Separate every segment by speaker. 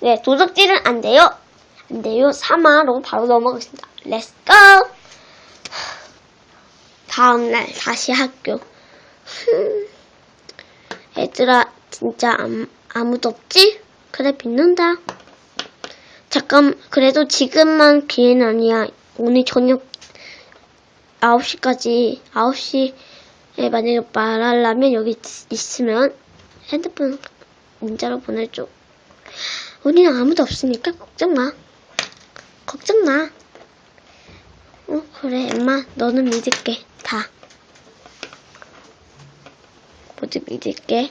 Speaker 1: 네, 도적질은 안 돼요. 안 돼요. 3화로 바로 넘어가겠습니다. 렛츠 고! 다음날 다시 학교. 흠. 얘들아, 진짜 암- 아무도 없지? 그래, 믿는다. 잠깐, 그래도 지금만 기회는 아니야. 오늘 저녁 9시까지, 9시에 만약에 말하려면 여기 있- 있으면 핸드폰 문자로 보내줘. 우리는 아무도 없으니까 걱정 마. 걱정 마. 어, 그래, 엠마. 너는 믿을게. 다. 모두 믿을게.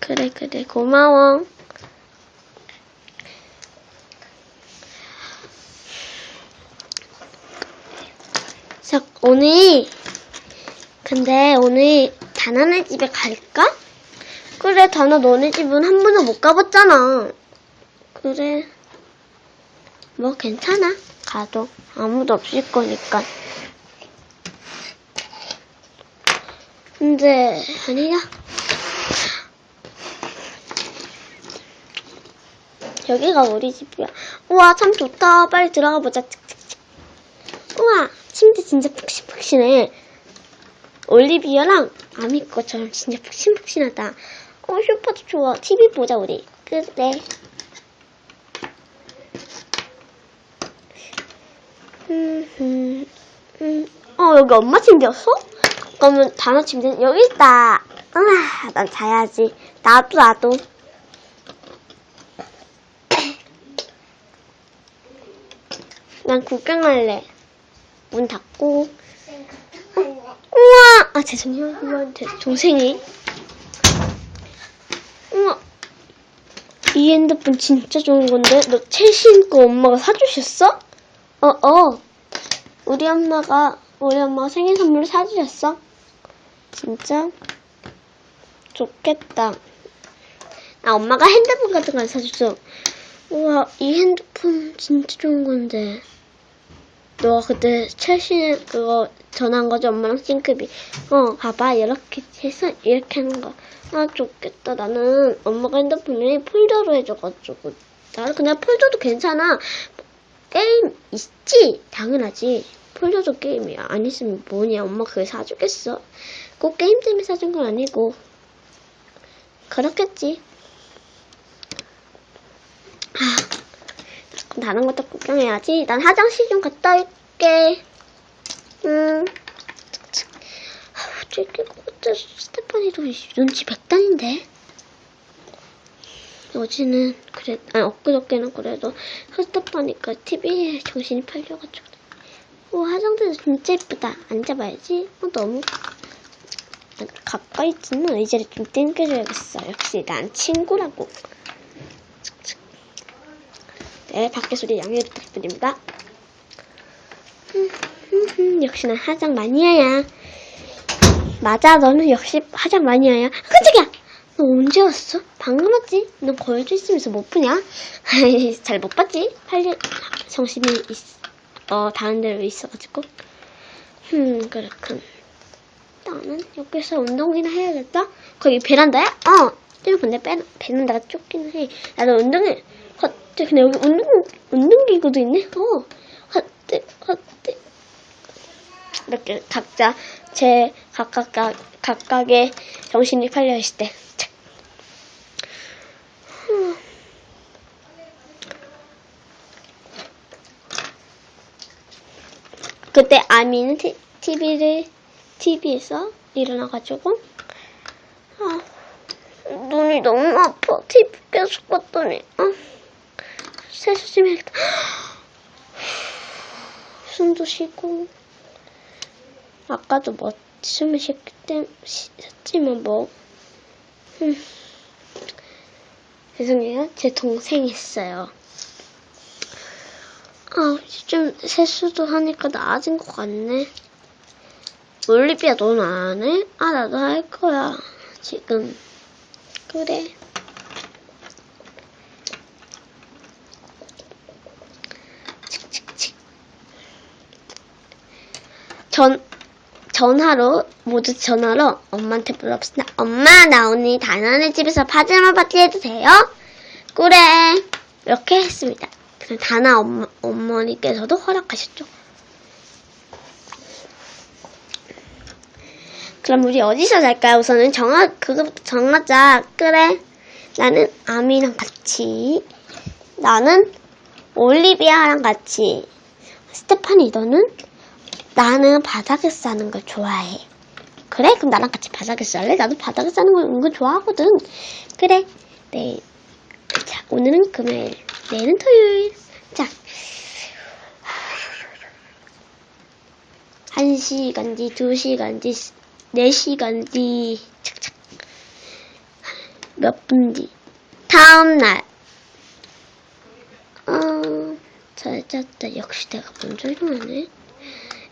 Speaker 1: 그래, 그래. 고마워. 자, 오늘, 근데 오늘 다나네 집에 갈까? 그래, 다나 너네 집은 한 번도 못 가봤잖아. 그래. 뭐 괜찮아. 가도 아무도 없을 거니까. 근데 아니야. 여기가 우리 집이야. 우와 참 좋다. 빨리 들어가 보자. 우와 침대 진짜 푹신푹신해. 올리비아랑 아미 거처럼 진짜 푹신푹신하다. 어 슈퍼도 좋아. TV 보자 우리. 그래. 음, 음, 음. 어, 여기 엄마 침대였어? 그러면 단어 침대 여기 있다. 아, 난 자야지. 나도, 나도. 난 구경할래. 문 닫고. 어, 우와! 아, 죄송해요. 이거한테 동생이. 우와. 이 핸드폰 진짜 좋은 건데? 너 최신 거 엄마가 사주셨어? 어, 어. 우리 엄마가, 우리 엄마가 생일 선물 사주셨어. 진짜? 좋겠다. 아, 엄마가 핸드폰 같은 거 사줬어. 우와, 이 핸드폰 진짜 좋은 건데. 너가 그때 최신 그거 전화한 거지, 엄마랑 싱크비. 어, 봐봐. 이렇게 해서 이렇게 하는 거. 아, 좋겠다. 나는 엄마가 핸드폰을 폴더로 해줘가지고. 나는 그냥 폴더도 괜찮아. 게임 있지? 당연하지. 폴더도 게임이야. 안 있으면 뭐냐. 엄마 그게 사주겠어. 꼭 게임 때문에 사준 건 아니고. 그렇겠지. 아, 다른 것도 구경해야지. 난 화장실 좀 갔다 올게. 음. 것 같아. 스테파니도 눈치 백단인데. 어제는 그래 아니 엊그저께는 그래도 스타파니까 TV에 정신이 팔려가지고. 오 화장대도 진짜 예쁘다. 앉아봐야지. 어 너무 아, 가까이 있지는 의자를 좀 땡겨줘야겠어. 역시 난 친구라고. 네 밖에 소리 양해 부탁드립니다. 흠, 흠, 흠, 역시 난 화장 마니아야. 맞아 너는 역시 화장 마니아야. 아, 깜짝이야 너 언제 왔어? 방금 왔지? 너 거울도 있으면서 못 푸냐? 잘 못 봤지? 할일 정신이 있, 어 다른 데로 있어가지고. 음 그렇군 나는 여기서 운동이나 해야겠다 거기 베란다야? 어. 좀 근데 베, 베란다가 좁긴 해. 나도 운동을 헛데 근데 여기 운동 운동기구도 있네? 어. 헛데 헛데 이렇게 각자 제 각각 각각의 정신이 팔려 있을 때 착. 후. 그때 아미는 티, TV를 TV에서 일어나가지고 아, 눈이 너무 아파. TV 계속 봤더니 아, 세수 좀 해야겠다 숨도 쉬고. 아까도 뭐 숨을 쉬기 때문에 쉬었지만 뭐 음. 죄송해요. 제 동생이 있어요 아 좀 세수도 하니까 나아진 것 같네 올리비아 너는 안 해? 아 나도 할 거야 지금 그래 칙칙칙 전 전화로 모두 전화로 엄마한테 물어봅시다. 엄마 나 오늘 다나네 집에서 파자마 파티 해도 돼요? 그래. 이렇게 했습니다. 그럼 다나 엄마, 어머니께서도 허락하셨죠. 그럼 우리 어디서 잘까요? 우선은 정하, 그거부터 정하자. 그래. 나는 아미랑 같이. 나는 올리비아랑 같이. 스테파니, 너는? 나는 바닥에 싸는 걸 좋아해. 그래? 그럼 나랑 같이 바닥에 쌀래? 나도 바닥에 싸는 걸 은근 좋아하거든. 그래. 네. 자, 오늘은 금요일. 내일은 토요일. 자. 한 시간지, 두 시간지, 네 시간지, 착착. 몇 분지. 다음 날. 어, 잘 잤다. 역시 내가 먼저 일어나네.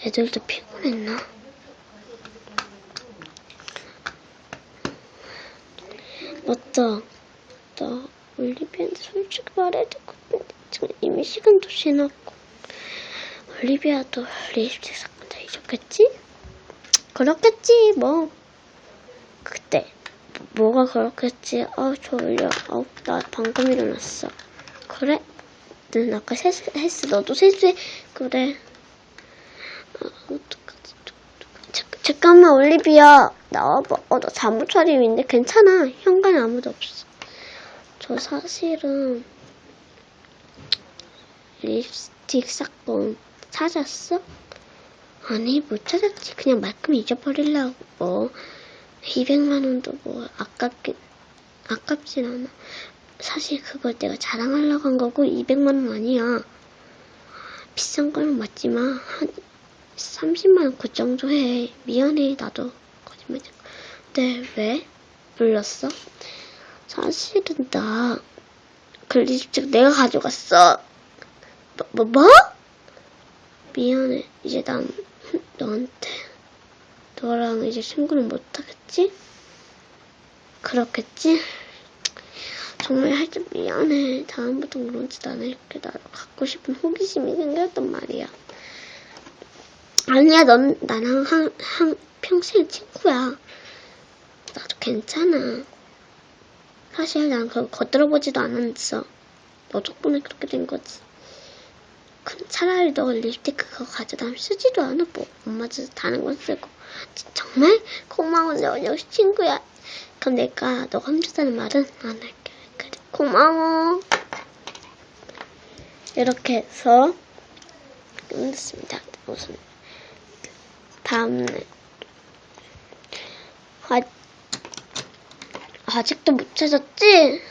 Speaker 1: 애들도 피곤했나? 맞다. 나 올리비아한테 솔직히 같은데 지금 이미 시간도 지났고 올리비아도 립스틱 사건 다 잊었겠지? 그렇겠지 뭐. 그때 뭐, 가 그렇겠지? 아우 졸려 아우 나 방금 일어났어. 그래? 넌 아까 세수했어. 너도 세수해. 그래. 아, 어떡하지? 자, 잠깐만 올리비아. 나와봐. 어나 잠옷 차림인데 괜찮아. 현관에 아무도 없어. 저 사실은 립스틱 사건 찾았어? 아니 못 찾았지. 그냥 말끔 잊어버리려고. 뭐 200만 원도 뭐 아깝긴 아깝진 않아. 사실 그걸 내가 자랑하려고 한 거고 200만 원 아니야. 비싼 거는 맞지만 한 30만 원 그 정도 해. 미안해 나도. 거짓말 근데 왜? 불렀어? 사실은 나 그 립스틱 내가 가져갔어. 뭐, 뭐, 뭐? 미안해. 이제 난 너한테 너랑 이제 친구는 못하겠지? 그렇겠지? 정말 살짝 미안해. 다음부터 그런 짓 안 할게. 나도 갖고 싶은 호기심이 생겼단 말이야. 아니야, 넌 나랑 한, 한 평생 친구야. 나도 괜찮아. 사실 난 그거 거들어보지도 않았어. 너 덕분에 그렇게 된 거지. 차라리 너 립스틱 그거 가져다 쓰지도 않아. 뭐 엄마도 다른 건 쓰고. 정말 고마워. 너 역시 친구야. 그럼 내가 너가 힘들다는 말은 안 할게. 그래 고마워. 이렇게 해서 끝냈습니다. 무슨 다음날 아, 아직도 못 찾았지?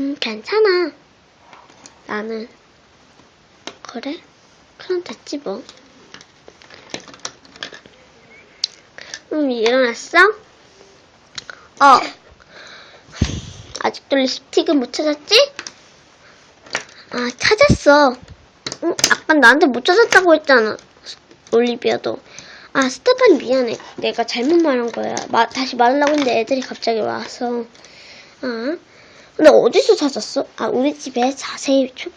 Speaker 1: 음, 괜찮아. 나는. 그래? 그럼 됐지 뭐. 음, 일어났어? 어. 아직도 립스틱을 못 찾았지? 아, 찾았어. 어, 아까 나한테 못 찾았다고 했잖아. 올리비아도. 아, 스테판 미안해. 내가 잘못 말한 거야. 마- 다시 말하려고 했는데 애들이 갑자기 와서. 아, 근데 어디서 찾았어? 아, 우리 집에 자세히 슈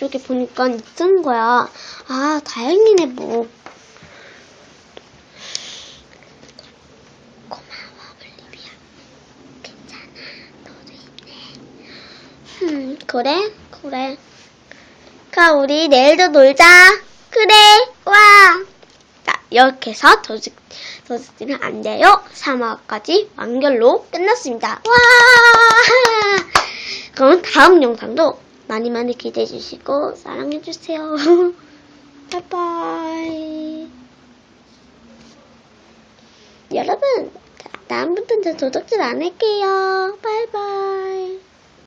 Speaker 1: 퍼 쪽에 보니까 있던 거야. 아, 다행이네, 뭐. 고마워, 올리비아. 괜찮아. 너도 힘내. 음, 그래? 그래. 가, 우리 내일도 놀자. 그래, 와. 자, 이렇게 해서 도둑, 도둑질은 안 돼요. 3화까지 완결로 끝났습니다. 와! 그럼 다음 영상도 많이 많이 기대해 주시고 사랑해 주세요. 바이바이. 여러분, 다음부터는 저 도둑질 안 할게요. 바이바이.